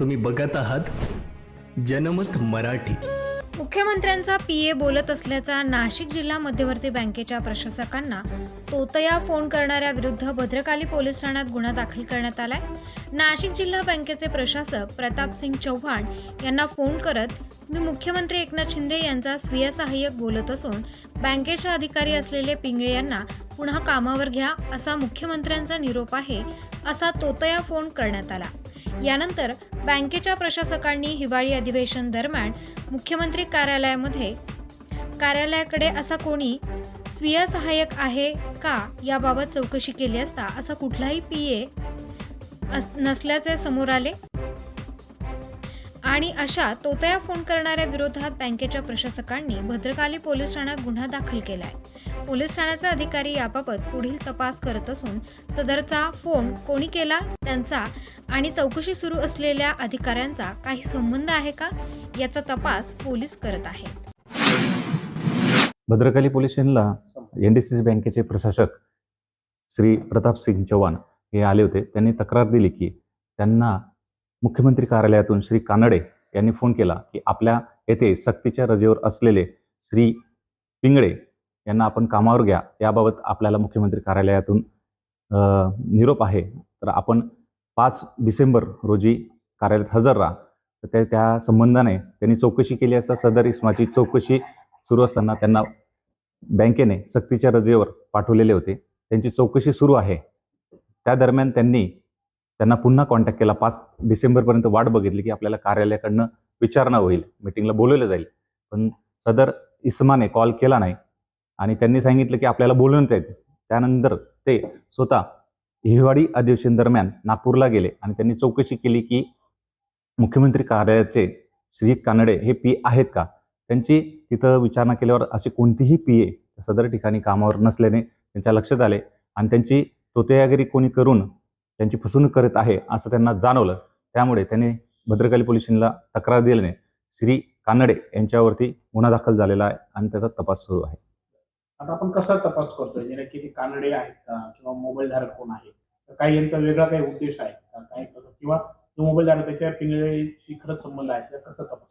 तुम्ही बघत आहात जनमत मराठी. मुख्यमंत्र्यांचा पीए बोलत असल्याचा नाशिक जिल्हा मध्यवर्ती बँकेच्या प्रशासकांना तोतया फोन करणाऱ्या विरुद्ध भद्रकाली पोलीस ठाण्यात गुन्हा दाखल करण्यात आलाय. नाशिक जिल्हा बँकेचे प्रशासक प्रतापसिंग चव्हाण यांना फोन करत मी मुख्यमंत्री एकनाथ शिंदे यांचा स्वीय सहाय्यक बोलत असून बँकेच्या अधिकारी असलेले पिंगळे यांना पुन्हा कामावर घ्या असा मुख्यमंत्र्यांचा निरोप आहे असा तोतया फोन करण्यात आला. यानंतर बँकेच्या प्रशासकांनी हिवाळी अधिवेशन दरम्यान मुख्यमंत्री कार्यालयामध्ये कार्यालयाकडे असा कोणी स्वीय सहाय्यक आहे का याबाबत चौकशी केली असता असा कुठलाही पी ए नसल्याचे समोर आले? आणि अशा तोतया फोन करणाऱ्या विरोधात बँकेच्या प्रशासकांनी भद्रकाली पोलीस ठाण्यात गुन्हा दाखल केला आहे पोलीस ठाण्याचे अधिकारी याबाबत पुढील तपास करत असून सदरचा फोन कोणी केला त्यांचा आणि चौकशी सुरू असलेल्या अधिकाऱ्यांचा काही संबंध आहे का? याचा तपास पोलीस करत आहेत. भद्रकाली पोलीस स्टेशनला एन डी सी सी बँकेचे प्रशासक श्री प्रताप सिंग चव्हाण हे आले होते. त्यांनी तक्रार दिली की त्यांना मुख्यमंत्री कार्यालयातून श्री कानडे यांनी फोन केला की आपल्या येथे सक्तीच्या रजेवर असलेले श्री पिंगळे यांना आपण कामावर घ्या. याबाबत आपल्याला मुख्यमंत्री कार्यालयातून निरोप आहे. तर आपण पाच डिसेंबर रोजी कार्यालयात हजर राहा. तर त्या त्या संबंधाने त्यांनी चौकशी केली असता सदर इस्माची चौकशी सुरू असताना त्यांना बँकेने सक्तीच्या रजेवर पाठवलेले होते. त्यांची चौकशी सुरू आहे. त्या दरम्यान त्यांनी त्यांना पुन्हा कॉन्टॅक्ट केला. पाच डिसेंबरपर्यंत वाट बघितली की आपल्याला कार्यालयाकडनं विचारणा होईल. मिटिंगला बोलवलं जाईल. पण सदर इस्माने कॉल केला नाही. आणि त्यांनी सांगितलं की आपल्याला बोलवण्यात येईल. त्यानंतर ते स्वतः हिवाळी अधिवेशन दरम्यान नागपूरला गेले. आणि त्यांनी चौकशी केली की मुख्यमंत्री कार्यालयाचे श्री कानडे हे पी आहेत का? त्यांची तिथं विचारणा केल्यावर असे कोणतीही पी ए सदर ठिकाणी कामावर नसल्याने त्यांच्या लक्षात आले. आणि त्यांची तोतेयागिरी कोणी करून त्यांची फसवणूक करत आहे असं त्यांना जाणवलं. त्यामुळे त्यांनी भद्रकाली पोलीस स्टेशनला तक्रार दिल्याने श्री कानडे यांच्यावरती गुन्हा दाखल झालेला आहे आणि त्याचा तपास सुरू आहे. आता आपण कसा तपास करतोय? जेणे की ते कानडे आहेत का किंवा मोबाईल धारक कोण आहे? तर काही यांचा वेगळा काही उद्देश आहे का? काय कसं? किंवा जो मोबाईल धारक त्याच्या पिंगळेशी खरंच संबंध आहे तर कसं तपास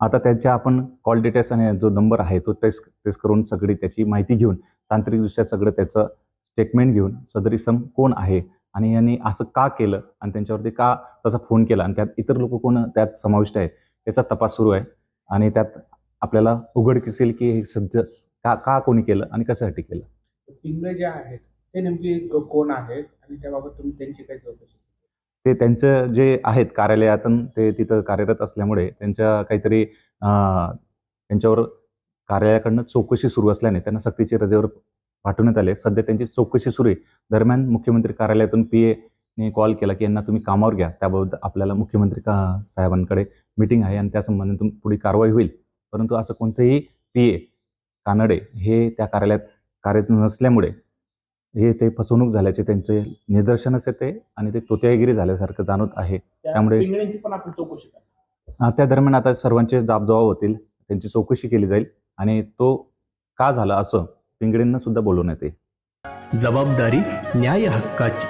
आता त्यांच्या आपण कॉल डिटेल्स आणि जो नंबर आहे तो टेस्ट टेस्ट करून सगळी त्याची माहिती घेऊन तांत्रिकदृष्ट्या सगळं त्याचं स्टेटमेंट घेऊन सदर इसम कोण आहे? आणि यांनी असं का केलं? आणि त्यांच्यावरती का त्याचा फोन केला? आणि त्यात इतर लोक कोण? त्यात समाविष्ट आहेत. याचा तपास सुरू आहे. आणि त्यात आपल्याला उघडकीस येईल की हे सध्या का का कोणी केलं आणि कशासाठी केलं? पिंगळे जे आहेत ते नेमके कोण आहेत? आणि त्याबाबत तुम्ही त्यांची काय चौकशी ते त्यांचं जे आहेत कार्यालयातून ते तिथं कार्यरत असल्यामुळे त्यांच्या काहीतरी त्यांच्यावर कार्यालयाकडनं चौकशी सुरू असल्याने त्यांना सक्तीची रजेवर पाठवण्यात आले. सध्या त्यांची चौकशी सुरू आहे. दरम्यान मुख्यमंत्री कार्यालयातून पी एने कॉल केला की यांना तुम्ही कामावर घ्या. त्याबाबत आपल्याला मुख्यमंत्री का साहेबांकडे मिटिंग आहे आणि त्या संबंधातून पुढे कारवाई होईल. परंतु असं कोणतंही पी ए कानडे हे त्या कार्यालयात कार्यरत नसल्यामुळे हे ते फसवणूक झाल्याचे त्यांचे निदर्शनच येते आणि ते तोत्यागिरी झाल्यासारखं जाणवत आहे. त्या त्यामुळे- त्या दरम्यान आता सर्वांचे जाबजबाब होतील. त्यांची चौकशी केली जाईल आणि तो का झाला असं पिंगळींना सुद्धा बोलवण्यात येईल. जबाबदारी न्याय हक्काची